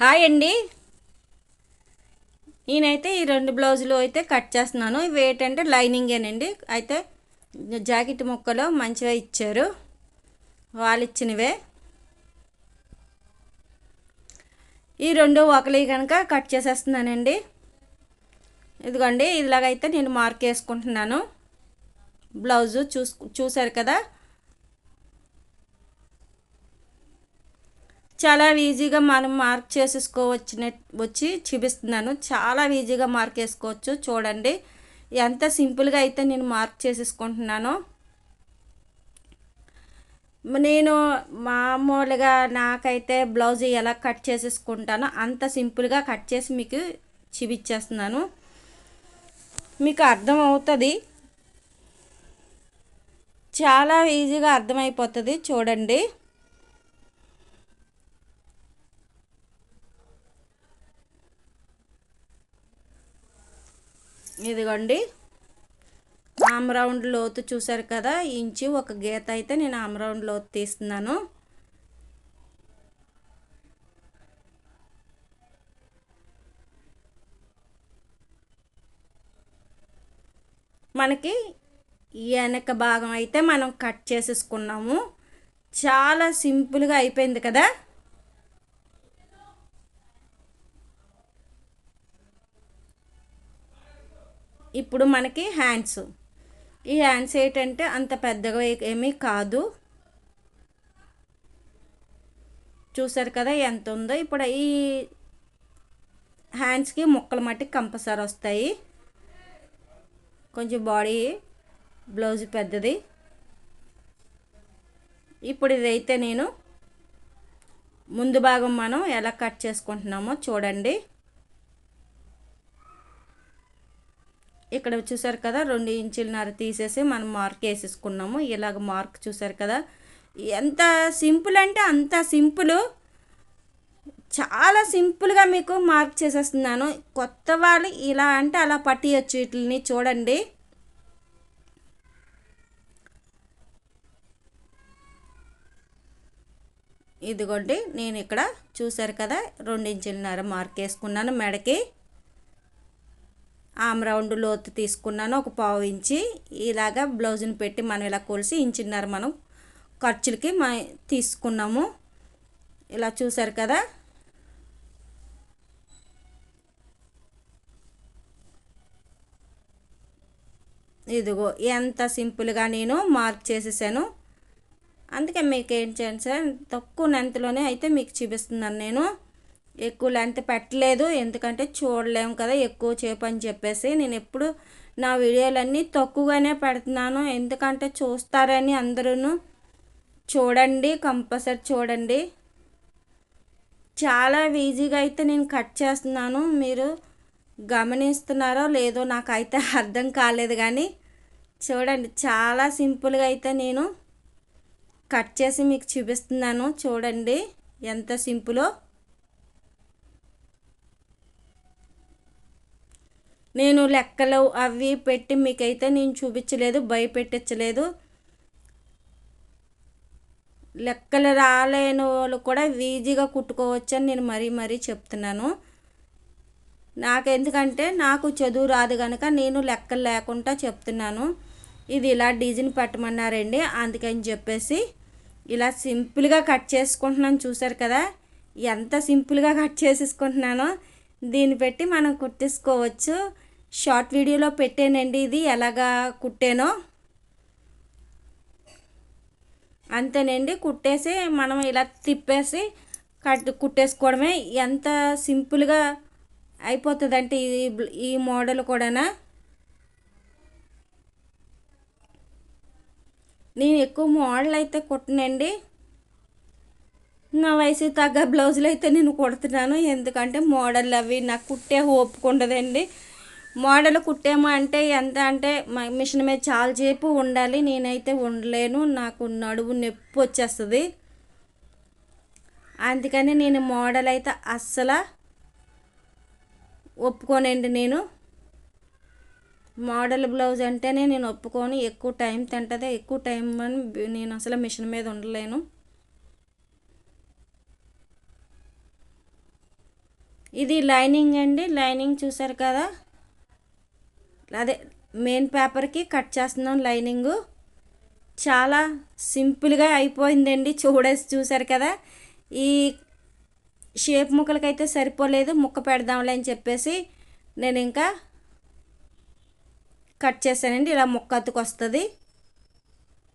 Hi అండి. నేనైతే ఈ రెండు బ్లౌజులు అయితే కట్ చేస్తున్నాను. ఇవి ఏంటంటే లైనింగేనండి. అయితే జాకెట్ ముక్కలు మంచిగా ఇచ్చారు. వాళ్ళు ఇచ్చినవే. ఈ రెండు ఒకలి కనుక కట్ చేసేస్తున్నానండి. ఇదిగోండి ఇలాగైతే నేను మార్క్ వేసుకుంటున్నాను. బ్లౌజు చూసు చూశారు కదా? చాలా ఈజీగా మనం మార్క్ చేసేసుకోవచ్చిన వచ్చి చూపిస్తున్నాను. చాలా ఈజీగా మార్క్ వేసుకోవచ్చు చూడండి. ఎంత సింపుల్గా అయితే నేను మార్క్ చేసేసుకుంటున్నాను. నేను మామూలుగా నాకైతే బ్లౌజ్ ఎలా కట్ చేసేసుకుంటానో అంత సింపుల్గా కట్ చేసి మీకు చూపించేస్తున్నాను మీకు అర్థం అవుతుంది? చాలా ఈజీగా అర్థమైపోతుంది. చూడండి. ఇదిగోండి. ఆమ్ రౌండ్ లోతు చూసారు కదా ఇంచి ఒక గీత అయితే నేను ఆమ్ రౌండ్ లోతు తీస్తున్నాను. మనకి వెనక భాగం అయితే మనం కట్ చేసేసుకున్నాము. చాలా సింపుల్గా అయిపోయింది కదా? ఇప్పుడు మనకి హ్యాండ్స్ ఈ హ్యాండ్స్ ఏంటంటే అంత పెద్దగా ఏమీ కాదు. చూసారు కదా ఎంత ఉందో? ఇప్పుడు ఈ హ్యాండ్స్కి ముక్కలు మట్టి కంపల్సరీ వస్తాయి. కొంచెం బాడీ బ్లౌజ్ పెద్దది. ఇప్పుడు ఇదైతే నేను ముందు భాగం మనం ఎలా కట్ చేసుకుంటున్నామో చూడండి. ఇక్కడ చూసారు కదా రెండు ఇంచులన్నర తీసేసి మనం మార్క్ వేసేసుకున్నాము. ఇలాగ మార్క్ చూసారు కదా. ఎంత సింపుల్ అంటే అంత సింపుల్. చాలా సింపుల్గా మీకు మార్క్ చేసేస్తున్నాను. కొత్త వాళ్ళు ఇలా అంటే అలా పట్టియచ్చు వీటిని చూడండి. ఇదిగోండి నేను ఇక్కడ చూసారు కదా రెండించులన్నర మార్క్ వేసుకున్నాను మెడకి. రౌండ్ లోతు తీసుకున్నాను ఒక పావు ఇంచి. ఇలాగా బ్లౌజ్ని పెట్టి మనం ఇలా కొలిసి ఇంచున్నర మనం ఖర్చులకి మా తీసుకున్నాము. ఇలా చూసారు కదా? ఇదిగో ఎంత సింపుల్గా నేను మార్క్ చేసేసాను. అందుకే మీకు ఏం చేయండి సార్? తక్కువ లెంత్లోనే అయితే మీకు చూపిస్తున్నాను నేను. ఎక్కువ లెంత్ పెట్టలేదు. ఎందుకంటే చూడలేము కదా ఎక్కువ చేపు అని చెప్పేసి. నేను ఎప్పుడు నా వీడియోలన్నీ తక్కువగానే పెడుతున్నాను. ఎందుకంటే చూస్తారని అందరూ చూడండి కంపల్సరీ చూడండి. చాలా ఈజీగా అయితే నేను కట్ చేస్తున్నాను. మీరు గమనిస్తున్నారో లేదో నాకైతే అర్థం కాలేదు కానీ చూడండి. చాలా సింపుల్గా అయితే నేను కట్ చేసి మీకు చూపిస్తున్నాను. చూడండి ఎంత సింపులో నేను లెక్కలు అవి పెట్టి మీకైతే నేను చూపించలేదు భయపెట్టించలేదు. లెక్కలు రాలేని వాళ్ళు కూడా ఈజీగా కుట్టుకోవచ్చు అని నేను మరీ మరీ చెప్తున్నాను. నాకు ఎందుకంటే నాకు చదువు రాదు కనుక నేను లెక్కలు లేకుండా చెప్తున్నాను. ఇది ఇలా డిజైన్ పెట్టమన్నారండి అందుకని చెప్పేసి ఇలా సింపుల్గా కట్ చేసుకుంటున్నాను. చూసారు కదా? ఎంత సింపుల్గా కట్ చేసేసుకుంటున్నానో. దీన్ని పెట్టి మనం కుట్టేసుకోవచ్చు. షార్ట్ వీడియోలో పెట్టానండి ఇది. ఎలాగా కుట్టానో. అంతేనండి. కుట్టేసి మనం ఇలా తిప్పేసి కట్ కుట్టేసుకోవడమే. ఎంత సింపుల్గా అయిపోతుందంటే ఈ ఈ మోడల్ కూడానా. నేను ఎక్కువ మోడల్ అయితే కుట్టనండి. నా వయసు తగ్గ బ్లౌజులు అయితే నేను కుడుతున్నాను. ఎందుకంటే మోడల్ అవి నాకు కుట్టే ఒప్పుకుండదండి మోడల్ కుట్టేమో అంటే ఎంత అంటే మిషన్ మీద చాలా సేపు ఉండాలి. నేనైతే ఉండలేను. నాకు నడువు నొప్పి వచ్చేస్తుంది. అందుకని నేను మోడల్ అయితే అస్సలు ఒప్పుకోనండి నేను. మోడల్ బ్లౌజ్ అంటేనే నేను ఒప్పుకొని. ఎక్కువ టైం తింటుంది. ఎక్కువ టైం అని నేను అసలు మిషన్ మీద ఉండలేను. ఇది లైనింగ్ అండి లైనింగ్ చూసారు కదా? అదే మెయిన్ పేపర్కి కట్ చేస్తున్నాం లైనింగు. చాలా సింపుల్గా అయిపోయిందండి చూడేసి చూసారు కదా? ఈ షేప్ ముక్కలకైతే సరిపోలేదు ముక్క పెడదాంలే అని చెప్పేసి నేను ఇంకా కట్ చేశానండి ఇలా ముక్క అతుకు వస్తుంది